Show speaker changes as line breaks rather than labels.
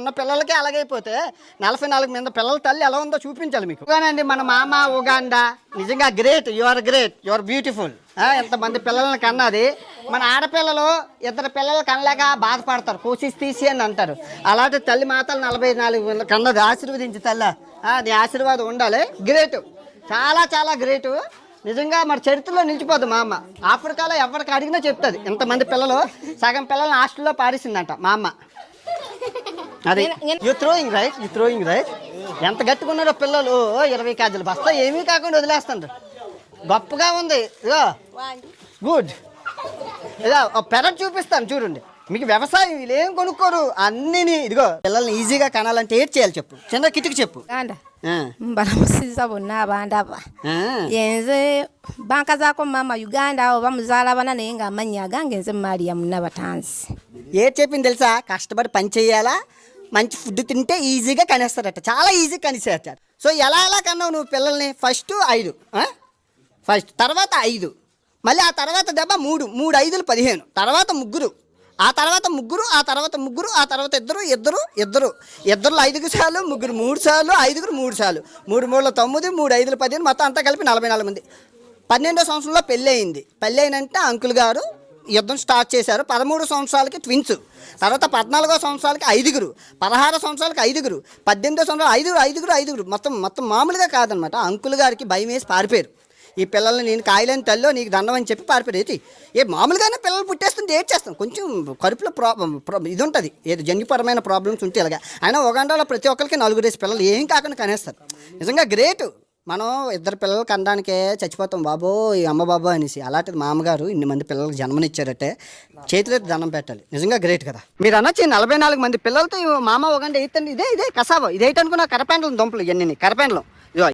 ఉన్న పిల్లలకి అలాగైపోతే నలభై నాలుగు మీద పిల్లల తల్లి ఎలా ఉందో చూపించాలి మీకు. అండి మన మామ ఉగాండా. నిజంగా great you are great you are beautiful ఎంతమంది పిల్లలను కన్నది. మన ఆడపిల్లలు ఇద్దరు పిల్లలు కనలేక బాధపడతారు. కోసిస్ తీసి అని అంటారు. అలాంటి తల్లి మాతలు నలభై నాలుగు కన్నది. ఆశీర్వదించి తల్లి. నీ ఆశీర్వాదం ఉండాలి. గ్రేట్ చాలా చాలా గ్రేటు నిజంగా మరి చరిత్రలో నిలిచిపోదు మా అమ్మ ఆఫ్రికాలో ఎవరికి అడిగినా చెప్తుంది. ఇంతమంది పిల్లలు సగం పిల్లల్ని హాస్టల్లో పారేసిందంట మా అమ్మ అది. You throwing right you throwing right ఎంత గట్టిగా ఉన్నారో పిల్లలు. ఇరవై కేజీలు. బస్తా ఏమీ కాకుండా వదిలేస్తారు గొప్పగా ఉంది. ఇదో గుడ్ ఇదో పెరట్ చూపిస్తాను చూడండి. మీకు వ్యవసాయం వీళ్ళు ఏం కొనుక్కోరు? అన్నిని ఇదిగో పిల్లల్ని ఈజీగా కనాలంటే ఏం చేయాలి చెప్పు? చిన్న కిటికి చెప్పు.
bonna yenze uganda oba naye agange nze
ఏం చెప్పింది తెలుసా? కష్టపడి పని చేయాలా? మంచి ఫుడ్ తింటే ఈజీగా కనేస్తారట. చాలా ఈజీగా కనిసేస్తారు సో ఎలా ఎలా కన్నావు నువ్వు పిల్లల్ని? ఫస్ట్ ఐదు ఫస్ట్ తర్వాత ఐదు. మళ్ళీ ఆ తర్వాత దెబ్బ మూడు మూడు ఐదులు పదిహేను. తర్వాత ముగ్గురు. ఆ తర్వాత ముగ్గురు ఆ తర్వాత ముగ్గురు ఆ తర్వాత ఇద్దరు ఇద్దరు ఇద్దరు. ఇద్దరు ఐదుగురు సార్లు ముగ్గురు మూడు సార్లు ఐదుగురు మూడు సార్లు మూడు మూడుల తొమ్మిది మూడు ఐదులు పదిహేను మొత్తం అంతా కలిపి నలభై నాలుగు మంది. పన్నెండో సంవత్సరంలో పెళ్ళి అయింది. పెళ్ళి అయినంటే అంకుల్ గారు యుద్ధం స్టార్ట్ చేశారు. పదమూడు సంవత్సరాలకి ట్విన్స్. తర్వాత పద్నాలుగో సంవత్సరాలకి ఐదుగురు. పదహారు సంవత్సరాలకి ఐదుగురు. పద్దెనిమిదో సంవత్సరాలు ఐదుగురు ఐదుగురు ఐదుగురు. మొత్తం మొత్తం మామూలుగా కాదనమాట. అంకుల్ గారికి భయం వేసి పారిపోయారు. ఈ పిల్లల్ని నేను కాయలేని తల్లో నీకు దండం అని చెప్పి పారిపోయారు. అయితే ఏ మామూలుగానే పిల్లలు పుట్టేస్తుంటే ఏడ్ చేస్తాం కొంచెం కడుపులో ప్రాబ్లం ఇది ఉంటుంది ఏదో జన్యుపరమైన ప్రాబ్లమ్స్ ఉంటే ఇలాగా. అయినా ఒగండాలో ప్రతి ఒక్కరికి నలుగురేసి పిల్లలు ఏం కాకుండా కనేస్తారు. నిజంగా గ్రేట్. మనం ఇద్దరు పిల్లలు కనడానికే చచ్చిపోతాం బాబో ఈ అమ్మ బాబో అనేసి. అలాంటిది మా అమ్మగారు ఇన్ని మంది పిల్లలకు జన్మనిచ్చారంటే. చేతిలో దండం పెట్టాలి. నిజంగా గ్రేట్ కదా. మీరు అనొచ్చి నలభై నాలుగు మంది పిల్లలతో మామ ఒకండి ఎయిత్ ఇదే ఇదే కసాబో. ఇదేటనుకున్న ఎయిట్ కరపెండలం దుంపలు ఇవన్నీ కరపెండలం